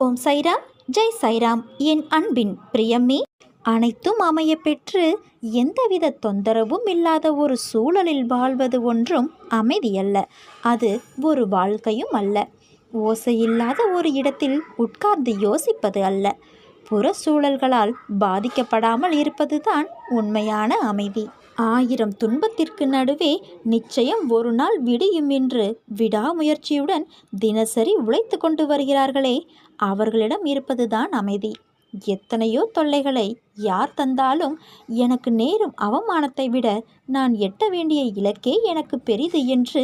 ஓம் சைராம் ஜெய் சைராம். என் அன்பின் பிரியமே அனைத்தும் அமைய பெற்று எந்தவித தொந்தரவும் இல்லாத ஒரு சூழலில் வாழ்வது ஒன்றும் அமைதியல்ல. அது ஒரு வாழ்க்கையும் அல்ல. ஓசையில்லாத ஒரு இடத்தில் உட்கார்ந்து யோசிப்பது அல்ல. புற சூழல்களால் பாதிக்கப்படாமல் இருப்பதுதான் உண்மையான அமைதி. ஆயிரம் துன்பத்திற்கு நடுவே நிச்சயம் ஒரு நாள் விடியும் என்று விடாமுயற்சியுடன் தினசரி உழைத்து கொண்டு வருகிறார்களே. அவர்களிடம் இருப்பதுதான் அமைதி. எத்தனையோ தொல்லைகளை யார் தந்தாலும் எனக்கு நேரும் அவமானத்தை விட நான் எட்ட வேண்டிய இலக்கே எனக்கு பெரிது என்று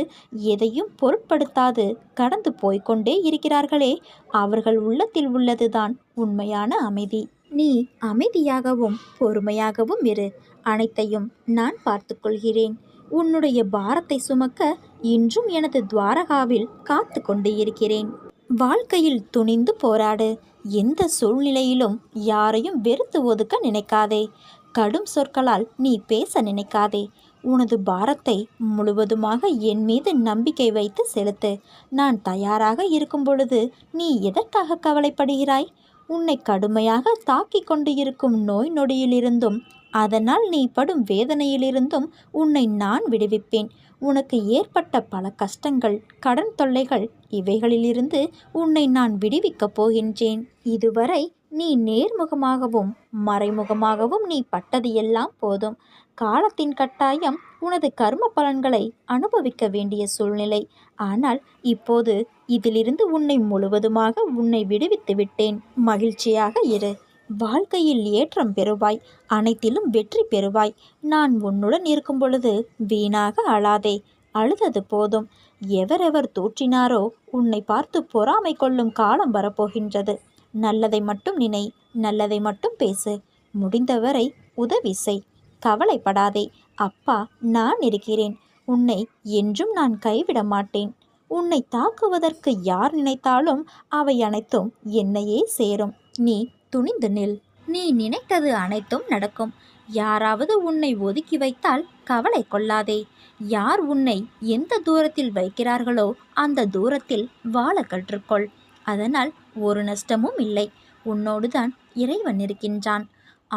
எதையும் பொருட்படுத்தாது கடந்து போய்க்கொண்டே இருக்கிறார்களே. அவர்கள் உள்ளத்தில் உள்ளதுதான் உண்மையான அமைதி. நீ அமைதியாகவும் பொறுமையாகவும் இரு. அனைத்தையும் நான் பார்த்துக்கொள்கிறேன் உன்னுடைய பாரத்தை சுமக்க இன்றும் எனது துவாரகாவில் காத்து கொண்டு இருக்கிறேன். வாழ்க்கையில் துணிந்து போராடு. எந்த சூழ்நிலையிலும் யாரையும் வெறுத்து ஒதுக்க நினைக்காதே. கடும் சொற்களால் நீ பேச நினைக்காதே. உனது பாரத்தை முழுவதுமாக என் மீது நம்பிக்கை வைத்து செலுத்து. நான் தயாராக இருக்கும் பொழுது நீ எதற்காக கவலைப்படுகிறாய்? உன்னை கடுமையாக தாக்கிக் கொண்டு இருக்கும் நோய் நொடியிலிருந்தும் அதனால் நீ படும் வேதனையிலிருந்தும் உன்னை நான் விடுவிப்பேன். உனக்கு ஏற்பட்ட பல கஷ்டங்கள் கடன் தொல்லைகள் இவைகளிலிருந்து உன்னை நான் விடுவிக்கப் போகின்றேன். இதுவரை நீ நேர்முகமாகவும் மறைமுகமாகவும் நீ பட்டது எல்லாம் போதும். காலத்தின் கட்டாயம் உனது கர்ம பலன்களை அனுபவிக்க வேண்டிய சூழ்நிலை. ஆனால் இப்போது இதிலிருந்து உன்னை முழுவதுமாக உன்னை விடுவித்து விட்டேன். மகிழ்ச்சியாக இரு. வாழ்க்கையில் ஏற்றம் பெறுவாய். அனைத்திலும் வெற்றி பெறுவாய். நான் உன்னுடன் இருக்கும் பொழுது வீணாக அழாதே. அழுதது போதும். எவரெவர் தூற்றினாரோ உன்னை பார்த்து பொறாமை கொள்ளும் காலம் வரப்போகின்றது. நல்லதை மட்டும் நினை நல்லதை மட்டும் பேசு. முடிந்தவரை உதவி செய். கவலைப்படாதே. அப்பா நான் இருக்கிறேன். உன்னை என்றும் நான் கைவிட மாட்டேன். உன்னை தாக்குவதற்கு யார் நினைத்தாலும் அவை அனைத்தும் என்னையே சேரும். நீ துணிந்து நில். நீ நினைத்தது அனைத்தும் நடக்கும். யாராவது உன்னை ஒதுக்கி வைத்தால் கவலை கொள்ளாதே. யார் உன்னை எந்த தூரத்தில் வைக்கிறார்களோ அந்த தூரத்தில் வாழ கற்றுக்கொள். அதனால் ஒரு நஷ்டமும் இல்லை. உன்னோடுதான் இறைவன் இருக்கின்றான்.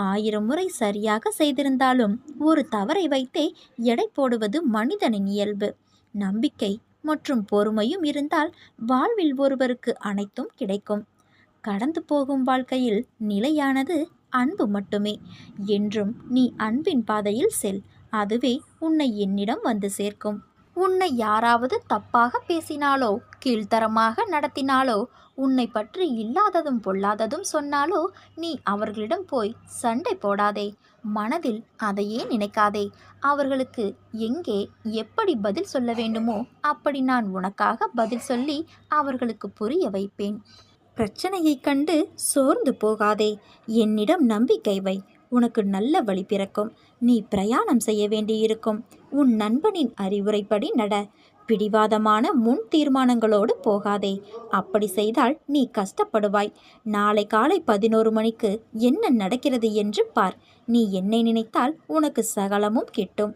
ஆயிரம் முறை சரியாக செய்திருந்தாலும் ஒரு தவறை வைத்தே எடை போடுவது மனிதனின் இயல்பு. நம்பிக்கை மற்றும் பொறுமையும் இருந்தால் வாழ்வில் ஒருவருக்கு அனைத்தும் கிடைக்கும். கடந்து போகும் வாழ்க்கையில் நிலையானது அன்பு மட்டுமே. என்றும் நீ அன்பின் பாதையில் செல். அதுவே உன்னை என்னிடம் வந்து சேர்க்கும். உன்னை யாராவது தப்பாக பேசினாலோ கீழ்த்தரமாக நடத்தினாலோ உன்னை பற்றி இல்லாததும் பொல்லாததும் சொன்னாலோ நீ அவர்களிடம் போய் சண்டை போடாதே. மனதில் அதையே நினைக்காதே. அவர்களுக்கு எங்கே எப்படி பதில் சொல்ல வேண்டுமோ அப்படி நான் உனக்காக பதில் சொல்லி அவர்களுக்கு புரிய வைப்பேன். பிரச்சனையைக் கண்டு சோர்ந்து போகாதே. என்னிடம் நம்பிக்கை வை. உனக்கு நல்ல வழி பிறக்கும். நீ பிரயாணம் செய்ய வேண்டியிருக்கும். உன் நண்பனின் அறிவுரைப்படி நட. பிடிவாதமான முன் தீர்மானங்களோடு போகாதே. அப்படி செய்தால் நீ கஷ்டப்படுவாய். நாளை காலை பதினோரு மணிக்கு என்ன நடக்கிறது என்று பார். நீ என்னை நினைத்தால் உனக்கு சகலமும் கிட்டும்.